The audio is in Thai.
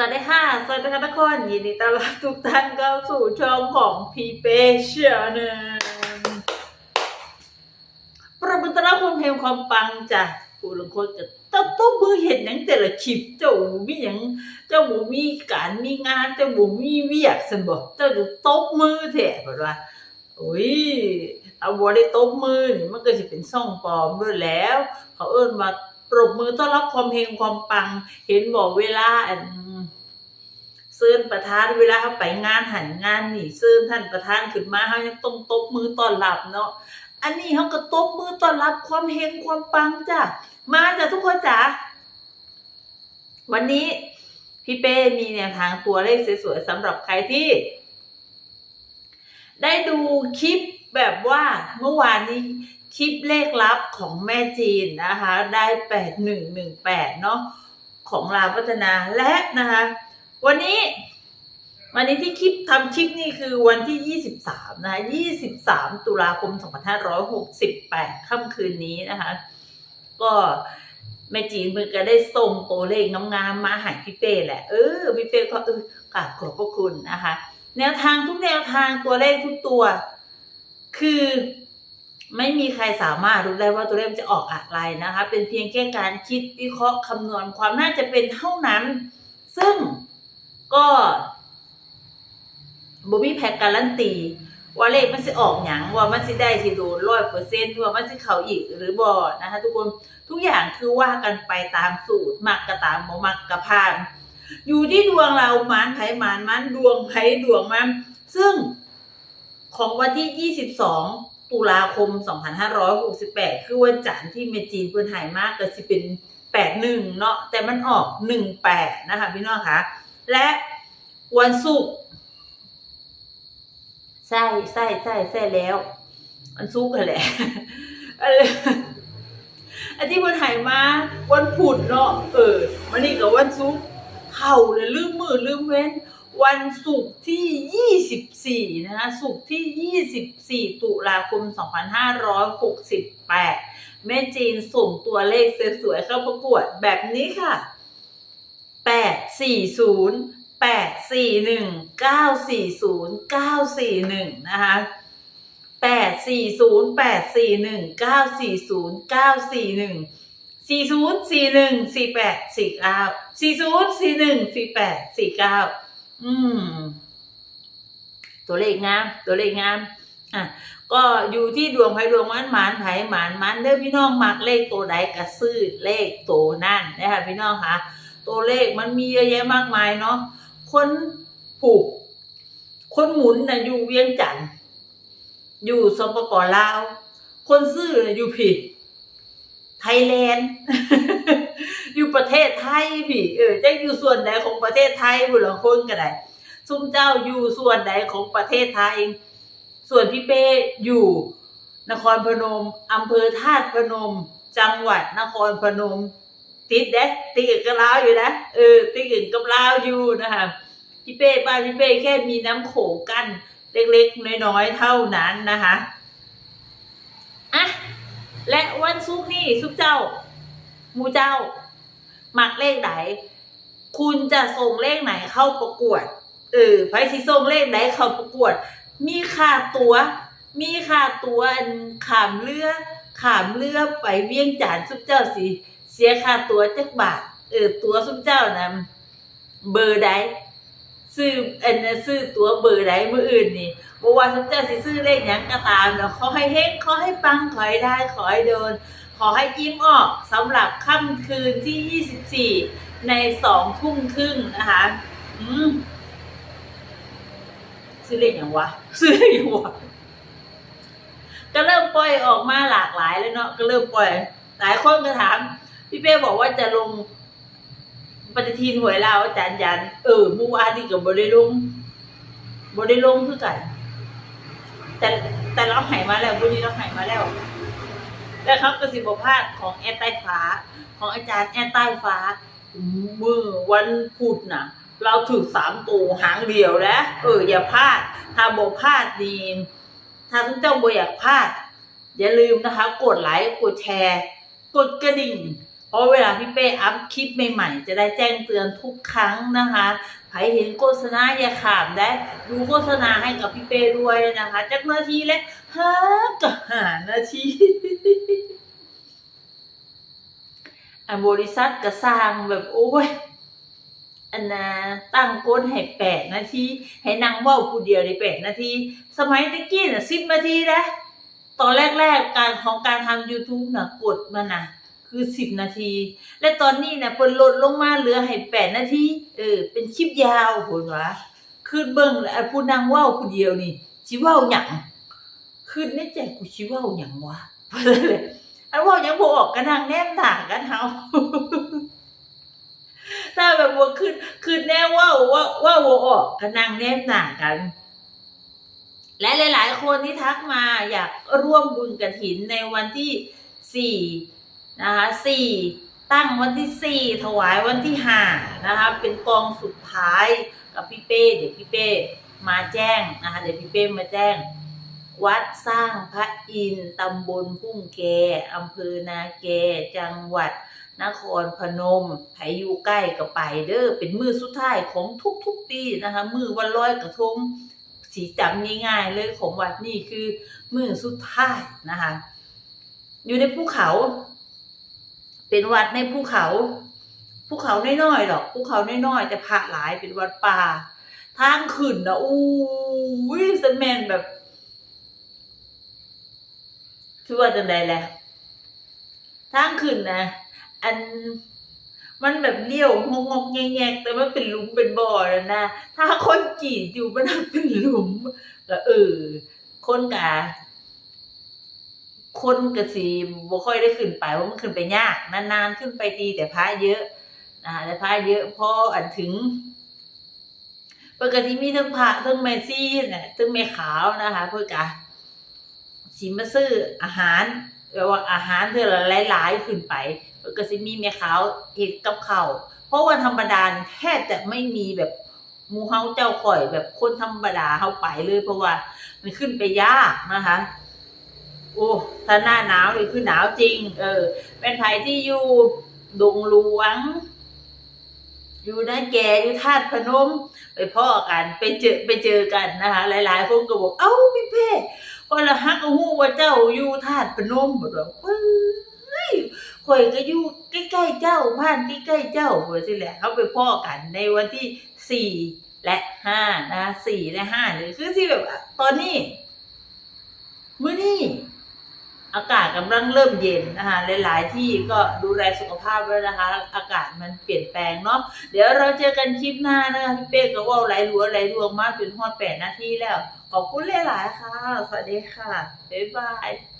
สวัสดีค่ะ สวัสดีค่ะทุกคน ยินดีต้อนรับทุกท่านเข้าสู่ช่องของพีเปเชียนประบุตรคุณเพลงความปังจ้ะผู้ลงคนจะต้องต้องมือเห็นหนังแต่ละคลิป เจ้ามีหยังเจ้าบูมีการมีงาน เจ้าบูมีเวียกสันบอกเจ้าจะตบมือแถะแบบว่าโอ้ยเอาบัวได้ตบมือนี่มันก็จะเป็นซ่องปลอมด้วยแล้ว เขาเอิ้นมาปรบมือต้อนรับความเพลงความปัง เห็นบอกเวลาอัน เซินประธานเวลาเขาไปงานหันงานนี่เซินท่านประธานขึ้นมาเขายังต้องตบมือต้อนรับเนาะอันนี้เขาก็ตบมือต้อนรับความเฮงความปังจ้ะมาจ้ะทุกคนจ้ะวันนี้พี่เป้มีแนวทางตัวเลขสวยๆสำหรับใครที่ ได้ดูคลิปแบบว่าเมื่อวานนี้คลิปเลขลับของแม่จีนนะคะ ได้แปดหนึ่งหนึ่งแปดเนาะของลาวพัฒนาและนะคะ วันนี้วันนี้ที่คลิปทำคลิปนี่คือวันที่ยี่สิบสามนะคะยี่สิบสามตุลาคมสองพันห้าร้อยหกสิบแปดค่ำคืนนี้นะคะ ก็แม่จีนเพิ่งก็ได้ส่งตัวเลขน้องงามมาใหาพี่เป้แหละ เออพี่เป้ก็เออกราบขอบพระคุณนะคะ แนวทางทุกแนวทางตัวเลขทุกตัว คือไม่มีใครสามารถรู้ได้ว่าตัวเลขมันจะออกอะไรนะคะ เป็นเพียงแค่การคิดวิเคราะห์คำนวณความน่าจะเป็นเท่านั้น ซึ่ง ก็บมีแพ็กการันตีว่าเลขมันจะออกหยังว่ามันจะได้สิโดนร้อยเปอร์เซ็นต์ว่ามันจะเข้าอีกหรือบ่นะคะทุกคนทุกอย่างคือว่ากันไปตามสูตรมักกระตามบ่มักกระพานอยู่ที่ดวงเราหมานไผหมานมันดวงไผ่ดวงมันซึ่งของวันที่ 22 ตุลาคม 2568 คือวันจันทร์ที่เมจีนเพิ่นหายมากก็สิเป็น 81 เนาะแต่มันออก 18 นะคะพี่น้องคะ และวันศุกร์ใช่ใช่ใช่ใช่แล้ววันศุกร์แหละอันนี้อันที่มันหายมาวันผุดเนาะเออวันนี้กับวันศุกร์เข่าเลยลืมมือลืมเว้น วันศุกร์ที่24นะคะศุกร์ที่24ตุลาคม2568แม่จีนส่งตัวเลขสวยๆเข้าประกวดแบบนี้ค่ะ 840 841 940 941นะคะ840 841 940 941 40 41 48 49 40 41 48 49อืม ตัวเลขงามตัวเลขงามอะก็อยู่ที่ดวงไพ่ดวงมันหมานไผ่หมานมันเด้อพี่น้องมักเลขตัวใดกระซื้อเลขตัวนั่นนะคะพี่น้องคะ ตัวเลขมันมีเยอะแยะมากมายเนาะคนผูก คนหมุนน่ะอยู่เวียงจันทน์อยู่สปปลาว คนซื้อน่ะอยู่ผิด ไทยแลนด์ อยู่ประเทศไทยพี่ เออจะอยู่ส่วนใดของประเทศไทยบุหลังคนก็ได้ซุ่มเจ้าอยู่ส่วนใดของประเทศไทย ส่วนพี่เป้อยู่ นครพนมอำเภอธาตุพนม จังหวัดนครพนม ติดเด้ติดกับลาวอยู่นะเออติดกับลาวอยู่นะคะพี่เป้บ้านพี่เป้แค่มีน้ำโขงกั้นเล็กๆน้อยๆเท่านั้นนะคะอะและวันซุกนี่ซุกเจ้ามูเจ้าหมักเลขไหน คุณจะส่งเลขไหนเข้าประกวด เออไพสิส่งเลขไหนเข้าประกวด มีค่าตัว มีค่าตัวขามเรือขามเรือไปเวียงจันซุปเจ้าสิ สียค่าตัวจักบาท เออตัวซุปเจ้านะเบอร์ใดซื้ออันนะซื้อตัวเบอร์ใดมืออื่นนี่บอกว่าซุปเจ้าสิซื้อเลขหยังก็ตามแล้วขอให้เฮงขอให้ปังขอให้ได้ขอให้โดน ขอให้ยิ้มออกสำหรับค่ำคืนที่ 24 ในสองทุ่มครึ่งนะคะอืมซื้อเลขอย่างวะซื้อเลขอย่างวะก็เริ่มปล่อยออกมาหลากหลายแล้วเนาะก็เริ่มปล่อย หลายคนก็ถาม พี่เป้บอกว่าจะลงปฏิทินหวยลาวอาจารย์ยัน เออเมื่อวานนี่กับบได้ลงบได้ลงคือกัน แต่แต่เราหายมาแล้ววันนี้เราหายมาแล้วแล้วเขาก็สิบพาดของแอร์ใต้ฟ้า ของอาจารย์แอร์ใต้ฟ้าเมื่อวันพุธน่ะ เราถูกสามตัวหางเดียวแล้วเอออย่าพลาด ถ้าโบพลาดดีถ้าทุกเจ้าบอยากพลาด อย่าลืมนะคะ กดไลค์กดแชร์ กดกระดิ่ง เพราะเวลาพี่เป้อัพคลิปใหม่ๆ จะได้แจ้งเตือนทุกครั้งนะคะใครเห็นโฆษณาอย่าขามได้ ดูโฆษณาให้กับพี่เป้ด้วยนะคะจักนาทีและห้ากับหานาทีอันบริษัทก็สร้างแบบโอ้ยอันนะตั้งก้นให้แปดนาทีให้นั่งว่าผู้เดียวในแปดนาที สมัยตะกี้น่ะสิบนาทีนะตอนแรกๆการของการทำ YouTube น่ะกดมันน่ะ คือสิบนาที และตอนนี้นะเพิ่นลดลงมาเหลือให้แปดนาทีเออ เป็นคลิปยาวผลวะคือเบิ่งแล้วผู้นั่งว้าผู้เดียวนี่สิว้าหยังคือในใจกูสิว้าหยังวะเพราะนั่นแหละอันว้าหยังบออกก็นั่งแนมหนากันเฮาถ้าแบบว่าคือคือแน่ว่าว่าว่าโวออกก็นั่งแนมหนากัน และหลาย ๆ คนที่ทักมาอยากร่วมบุญกระถินในวันที่สี่ นะคะสี่ตั้งวันที่สี่ถวายวันที่ห้านะคะ เป็นกองสุดท้ายกับพี่เป้ เดี๋ยวพี่เป้มาแจ้งนะคะเดี๋ยวพี่เป้มาแจ้ง วัดสร้างพระอินทร์ตำบลพุ่งแกอำเภอนาแกจังหวัด นครพนมไผอยู่ใกล้ก็ไปเด้อเป็นมือสุดท้ายของทุกๆปีนะคะ มือวันลอยกระทงสีจำง่ายๆเลยของวัดนี่คือมือสุดท้ายนะคะ อยู่ในภูเขา เป็นวัดในภูเขาภูเขาน้อยๆหรอกภูเขาน้อยๆแต่พระหลายเป็นวัดป่าทางขึ้นนะอู้ยสแมนแบบชื่อว่าจังใดแหละทางขึ้นนะอันมันแบบเลี้ยวงงงแงกแต่มันเป็นหลุมเป็นบ่อแล้วนะ ถ้าคนกรีดอยู่มันเป็นหลุมก็เออคนกะ คนกระสีบ่ค่อยได้ขึ้นไปเพราะมันขึ้นไปยากนานๆขึ้นไปทีแต่พระเยอะนะคะแต่พระเยอะพออันถึงปกติมีทั้งพระทั้งแม่ซี่น่ะทั้งแม่ขาวนะคะเพื่อกะสิมาซื้ออาหารแปลว่าอาหารเท่าละหลายๆขึ้นไปก็สิมีแม่ขาวเห็ดกับข้าวเพราะว่าธรรมดาแทบจะไม่มีแบบมูเฮาเจ้าข่อยแบบคนธรรมดาเฮาไปเลยเพราะว่ามันขึ้นไปยากนะคะ โอ้ถ้าหน้าหนาวเลยคือหนาวจริง เออ เป็นไผที่อยู่ดงหลวง อยู่นาแกอยู่ธาตุพนม ไปพ่อกัน ไปเจอไปเจอกันนะคะ หลายๆคนก็บอก เอ้าพี่เพ่ก็ละฮักก็ฮู้ว่าเจ้าอยู่ธาตุพนมบ่ดอกเฮ้ยข่อยก็อยู่ใกล้ๆเจ้าบ้านใกล้ๆเจ้าเพื่อสิแหละเขาไปพ่อกันในวันที่สี่และห้านะสี่และห้าเลยคือที่แบบตอนนี้ มื้อนี้ อากาศกำลังเริ่มเย็นนะคะหลายๆที่ก็ดูแลสุขภาพด้วยนะคะ อากาศมันเปลี่ยนแปลงเนาะเดี๋ยวเราเจอกันคลิปหน้านะคะพี่เป้ก็ว่าไหลรัวไหลรวงมากจนฮอดแปดนาทีแล้ว ขอบคุณหลายๆค่ะ สวัสดีค่ะ บ๊ายบาย